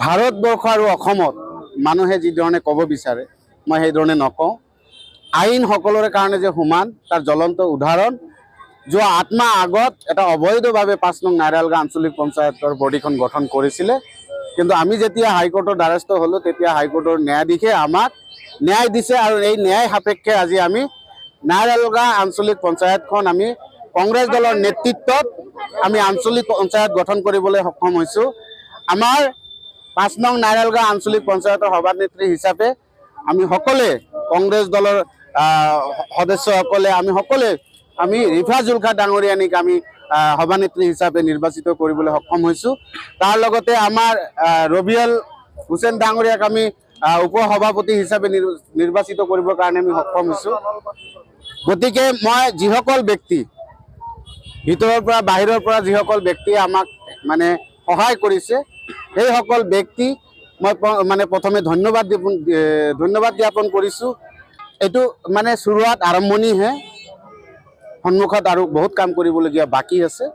ভাৰতবৰ্ষ আৰু অসমত মানুহে যি ধৰণে ক'ব বিচাৰে, মই সেই ধৰণে নকওঁ। আইন সকলোৰে কাৰণে যে সমান, তাৰ জ্বলন্ত উদাহৰণ, যোৱা আঠ মাহ আগত এটা অবৈধভাৱে পাঁচ নং নাৰায়লগাঁও আঞ্চলিক পঞ্চায়তৰ বডিখন গঠন কৰিছিলে। কিন্তু আমি যেতিয়া হাইকোৰ্টৰ দ্বাৰস্থ হ'লোঁ, তেতিয়া হাইকোৰ্টৰ ন্যায়াধীশে আমাক ন্যায় দিছে আৰু এই ন্যায় সাপেক্ষে আজি আমি নাৰায়লগাঁও আঞ্চলিক পঞ্চায়তখন আমি কংগ্ৰেছ দলৰ নেতৃত্বত আমি আঞ্চলিক পঞ্চায়ত গঠন কৰিবলৈ সক্ষম হৈছোঁ। আমাৰ পাঁচ নং নাৰায়লগাঁও আঞ্চলিক পঞ্চায়তৰ সভানেত্ৰী হিচাপে আমি সকলোৱে কংগ্ৰেছ দলৰ সদস্যসকলে আমি সকলোৱে আমি ৰিফা জুলখা ডাঙৰীয়ানীক আমি সভানেত্ৰী হিচাপে নিৰ্বাচিত কৰিবলৈ সক্ষম হৈছোঁ। তাৰ লগতে আমাৰ ৰবিয়ল হুছেইন ডাঙৰীয়াক আমি উপ সভাপতি হিচাপে নিৰ- নিৰ্বাচিত কৰিবৰ কাৰণে আমি সক্ষম হৈছোঁ। গতিকে মই যিসকল ব্যক্তি, ভিতৰৰ পৰা বাহিৰৰ পৰা যিসকল ব্যক্তিয়ে আমাক মানে সহায় কৰিছে, সেইসকল ব্যক্তি মই মানে প্ৰথমে ধন্যবাদ ধন্যবাদ জ্ঞাপন কৰিছোঁ। এইটো মানে চুৰুৱাত আৰম্ভণিহে। সন্মুখত আৰু বহুত কাম কৰিবলগীয়া বাকী আছে।